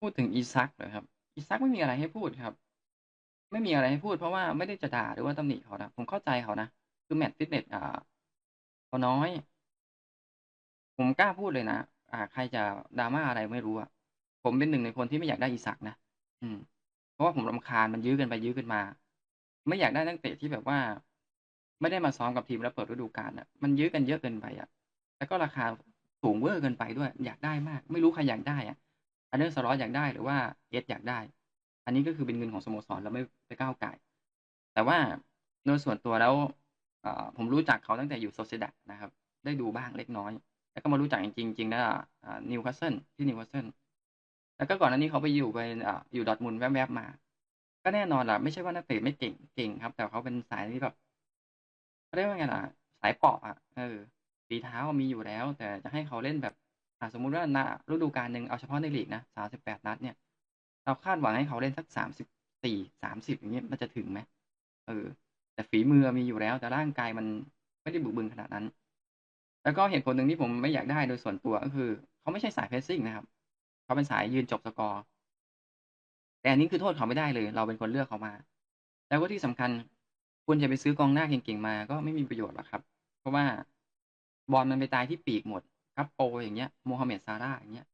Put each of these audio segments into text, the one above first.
พูดถึงอีซักเหรอครับ อีซักไม่มีอะไรให้พูดครับ ไม่มีอะไรให้พูดเพราะว่าไม่ได้จะด่าหรือว่าตำหนิเขานะ ผมเข้าใจเขานะ คือแมตช์ฟิตเนสอ่าเขาน้อย ผมกล้าพูดเลยนะ อ่า ใครจะ drama อะไรไม่รู้อะผมเป็นหนึ่งในคนที่ไม่อยากได้อีซักนะ อืม เพราะว่าผมรำคาญมันยื้อกันไปยื้อกันมา ไม่อยากได้นักเตะที่แบบว่า ไม่ได้มาซ้อมกับทีมแล้วเปิดฤดูกาลอะมันยื้อกันเยอะเกินไปอะแล้วก็ราคาสูงเวอร์เกินไปด้วย อยากได้มาก ไม่รู้ใครอยากได้อะ Arne Slot อยากได้หรือว่า Ed อยากได้ อันนี้ก็คือเป็นเงินของสโมสรเราไม่ไปก้าวไก่ แต่ว่าโดยส่วนตัวแล้วผมรู้จักเขาตั้งแต่อยู่ Sociedad นะครับ ได้ดูบ้างเล็กน้อย แล้วก็มารู้จักจริงๆจริงๆแล้วอ่า Newcastle ที่ Newcastle แล้วก็ก่อนหน้านี้เขาไปอยู่ไปอยู่ Dortmund แวบๆมา ก็แน่นอนแหละไม่ใช่ว่านักเตะไม่เก่งเก่งครับ แต่เขาเป็นสายที่แบบเขาเรียกว่าไงล่ะ สายเปราะอะเออฝีเท้ามีอยู่แล้ว แต่จะให้เขาเล่นแบบ อ่าสมมุติว่าณฤดูกาลหนึ่งเอาเฉพาะในลีกนะ38นัดเนี่ย เราคาดหวังให้เขาเล่นสัก34 30อย่างเงี้ยมันจะถึงไหม?เออ แต่ฝีมือมีอยู่แล้ว แต่ร่างกายมันไม่ได้บึกบึนขนาดนั้น แล้วก็เหตุผลหนึ่งที่ผมไม่อยากได้โดยส่วนตัวก็คือ เขาไม่ใช่สาย pressing นะครับ เขาเป็นสายยืนจบสกอร์แต่อันนี้คือโทษเขาไม่ได้เลย เราเป็นคนเลือกเขามา แล้วก็ที่สำคัญคุณจะไปซื้อกองหน้าเก่งๆมา ก็ไม่มีประโยชน์หรอกครับ เพราะว่าบอลมันไปตายที่ปีกหมด Gakpo อย่างเงี้ย Mohamed Salah อย่างเงี้ย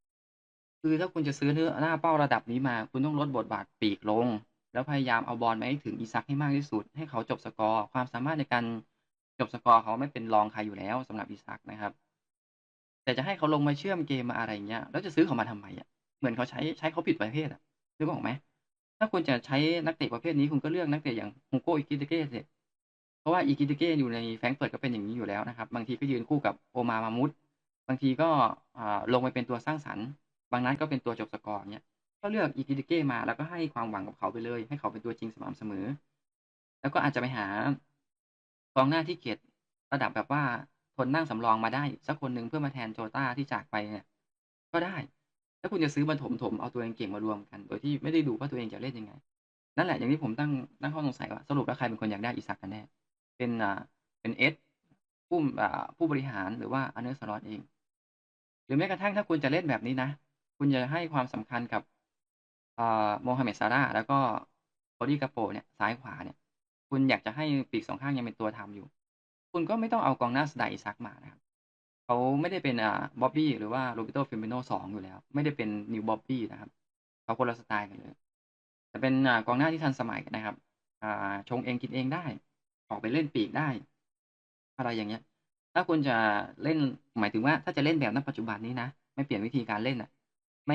คือถ้าคุณจะซื้อเนื้อหน้าเป้าระดับนี้มา คุณต้องลดบทบาทปีกลง แล้วพยายามเอาบอลมาให้ถึงอีซักให้มากที่สุด ให้เขาจบสกอร์ความสามารถในการจบสกอร์เขาไม่เป็นรองใครอยู่แล้วสำหรับอีซักนะครับ แต่จะให้เขาลงมาเชื่อมเกมมาอะไรอย่างเงี้ยแล้วจะซื้อเขามาทำไมอะ?เหมือนเขาใช้ใช้เขาผิดประเภทอะนึกออกไหม?ถ้าคุณจะใช้นักเตะประเภทนี้คุณก็เลือกนักเตะอย่าง Hugo Ekitike สิเพราะว่า Ekitike อยู่ใน Frankfurt ก็เป็นอย่างงี้อยู่แล้วนะครับ บางทีก็ยืนคู่กับ Omar Mahmoud บางทีก็ลงไปเป็นตัวสร้างสรรค์ บางนัดก็เป็นตัวจบสกอร์เงี้ยก็เลือก Ekitike มาแล้วก็ให้ความหวังกับเขาไปเลย ให้เขาเป็นตัวจริงสม่ำเสมอ แล้วก็อาจจะไปหากองหน้าที่เกรดระดับแบบว่าทนนั่งสำรองมาได้สักคนหนึ่งเพื่อมาแทน Jota ที่จากไปเนี่ย ก็ได้ถ้าคุณจะซื้อมาถมเอาตัวเองเก่งมารวมกัน โดยที่ไม่ได้ดูว่าตัวเองจะเล่นยังไง นั่นแหละอย่างที่ผมตั้งตั้งข้อสงสัยว่าสรุปแล้วใครเป็นคนอยากได้อีซักกันแน่?เป็นอ่าเป็น Ed ผู้อ่าผู้บริหารหรือว่า Arne Slot เอง หรือแม้กระทั่งถ้าคุณจะเล่นแบบนี้นะ คุณจะให้ความสำคัญกับอ่า Mohamed Salah แล้วก็ Cody Gakpo เนี่ยซ้ายขวาเนี่ย คุณอยากจะให้ปีก2ข้างยังเป็นตัวทำอยู่ คุณก็ไม่ต้องเอากองหน้าสไตล์อีซักมานะครับเขาไม่ได้เป็นอ่า Bobby หรือว่า Roberto Firmino 2อยู่แล้ว ไม่ได้เป็น New Bobby นะครับเขาคนละสไตล์กันเลยแต่เป็นอ่ากองหน้าที่ทันสมัยนะครับ อ่าชงเองกินเองได้ ออกไปเล่นปีกได้ อะไรอย่างเงี้ย ถ้าคุณจะเล่น หมายถึงว่า ถ้าจะเล่นแบบ ณ ปัจจุบันนี้นะ ไม่เปลี่ยนวิธีการเล่นน่ะ